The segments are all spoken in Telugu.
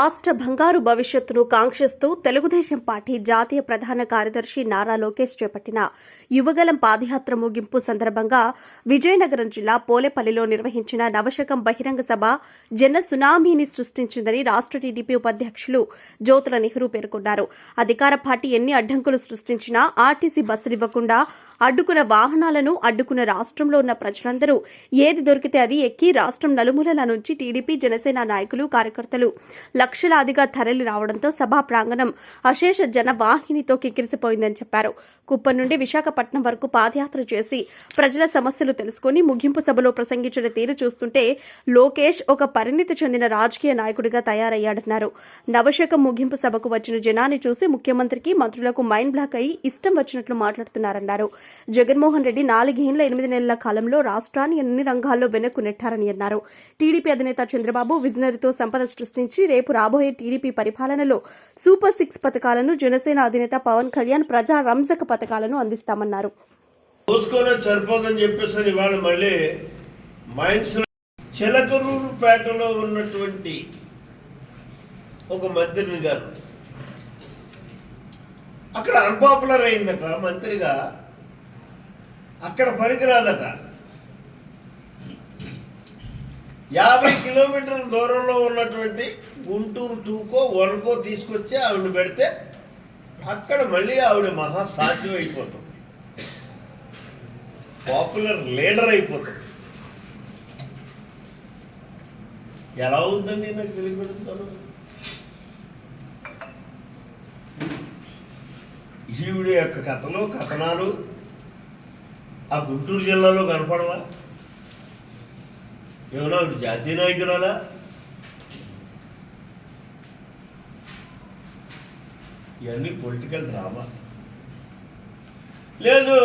రాష్ట్ర బంగారు భవిష్యత్తును కాంక్షిస్తూ తెలుగుదేశం పార్టీ జాతీయ ప్రధాన కార్యదర్శి నారా లోకేష్ చేపట్టిన యువగలం పాదయాత్ర ముగింపు సందర్భంగా విజయనగరం జిల్లా పోలేపల్లిలో నిర్వహించిన నవశకం బహిరంగ సభ జన సునామీని సృష్టించిందని రాష్ట్ర టీడీపీ ఉపాధ్యక్షులు జ్యోతుల నెహ్రూ పేర్కొన్నారు. అధికార పార్టీ ఎన్ని అడ్డంకులు సృష్టించినా ఆర్టీసీ బస్సులు ఇవ్వకుండా అడ్డుకున్న వాహనాలను అడ్డుకున్న రాష్ట్రంలో ఉన్న ప్రజలందరూ ఏది దొరికితే అది ఎక్కి రాష్ట్రం నలుమూలల నుంచి టీడీపీ జనసేన నాయకులు కార్యకర్తలు లక్షలాదిగా తరలి రావడంతో సభా ప్రాంగణం అశేష జనవాహినితో కిక్కిరిసిపోయిందని చెప్పారు. కుప్పం నుండి విశాఖపట్నం వరకు పాదయాత్ర చేసి ప్రజల సమస్యలు తెలుసుకుని ముగింపు సభలో ప్రసంగించిన తీరు చూస్తుంటే లోకేష్ ఒక పరిణితి చెందిన రాజకీయ నాయకుడిగా తయారయ్యాడన్నారు. నవశకం ముగింపు సభకు వచ్చిన జనాన్ని చూసి ముఖ్యమంత్రికి మంత్రులకు మైండ్ బ్లాక్ అయి ఇష్టం వచ్చినట్లు మాట్లాడుతున్నారన్నారు. జగన్మోహన్ రెడ్డి నాలుగేండ్ల ఎనిమిది నెలల కాలంలో రాష్ట్రాన్ని అన్ని రంగాల్లో వెనక్కు నెట్టారని అన్నారు. టీడీపీ అధినేత చంద్రబాబు విజనరీతో సంపద సృష్టించి రేపు రాబోయే టీడీపీ పరిపాలనలో సూపర్ సిక్స్ పథకాలను జనసేన అధినేత పవన్ కళ్యాణ్ ప్రజా రంజక పథకాలను అందిస్తామన్నారు. చూసుకొని సరిపోదని చెప్పేసి ఇవాళ మళ్ళీ మైన్స్ చిలకరూరుపేటలో ఉన్నటువంటి ఒక మంత్రిని గారు. అక్కడ అన్పాపులర్ అయిందట మంత్రిగా అక్కడ పనికిరాదట యాభై కిలోమీటర్ల దూరంలో ఉన్నటువంటి గుంటూరు టూకో వన్కో తీసుకొచ్చి ఆవిడ పెడితే అక్కడ మళ్ళీ ఆవిడ మహా సాధ్యం అయిపోతుంది. పాపులర్ లీడర్ అయిపోతుంది. ఎలా ఉందండి నాకు తెలియబెడుతాను ఈవిడ యొక్క కథలు కథనాలు ఆ గుంటూరు జిల్లాలో కనపడవా? ఏమన్నా జాతీయ నాయకురాలా? ఇవన్నీ పొలిటికల్ డ్రామా. లేదు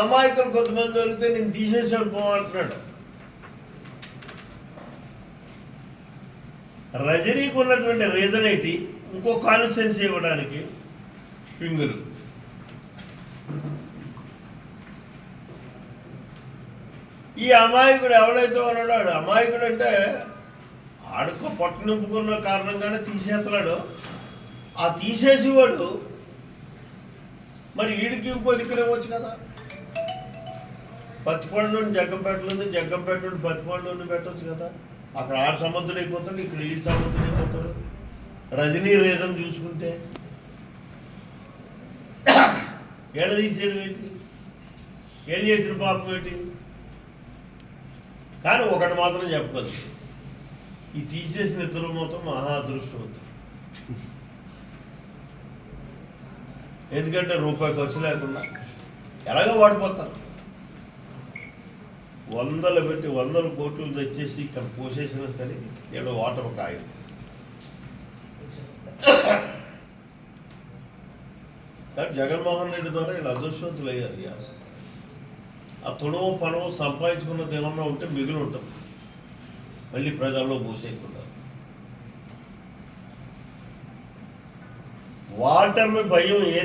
అమాయకులు కొంతమంది దొరికితే నేను తీసేసాను పోవాలంటున్నాడు రజనీకి ఉన్నటువంటి రీజన్ ఏంటి? ఇంకో కాన్స్టెన్సీ ఇవ్వడానికి. పింగులు. ఈ అమాయకుడు ఎవడైతే ఉన్నాడో అమాయకుడు అంటే ఆడుకో పొట్ట నింపుకున్న కారణంగానే తీసేస్తున్నాడు ఆ తీసేసేవాడు మరి వీడికి ఇంకో దిక్కులు ఇవ్వచ్చు కదా? పత్తిపండులోని జగ్గంపేటలోని జగ్గంపేటలోని నుండి పెట్టవచ్చు కదా? అక్కడ ఆడు సముద్రుడు అయిపోతాడు ఇక్కడ ఈడు సముద్రుడు అయిపోతాడు. రజనీ రీజన్ చూసుకుంటే. ఏడ తీసేయడం ఏంటి? ఏం చేసిన పాపం ఏంటి? కానీ ఒకటి మాత్రం చెప్పగలను ఈ తీసేసిన ఇద్దరు మాత్రం మహా అదృష్టవంతులు. ఎందుకంటే రూపాయి ఖర్చు లేకుండా ఎలాగో వాడిపోతారు. వందలు పెట్టి వందల కోట్లు తెచ్చేసి ఇక్కడ పోసేసినా సరే ఏదో వాటర్ కాయ కానీ జగన్మోహన్ రెడ్డి ద్వారా వీళ్ళు అదృష్టవంతులు అయ్యారు ఆ తుణము పనము సంపాదించుకున్నది ఏమన్నా ఉంటే మిగిలి ఉంటుంది. మళ్ళీ ప్రజల్లో పోసేయకుండా వాటర్ భయం ఏ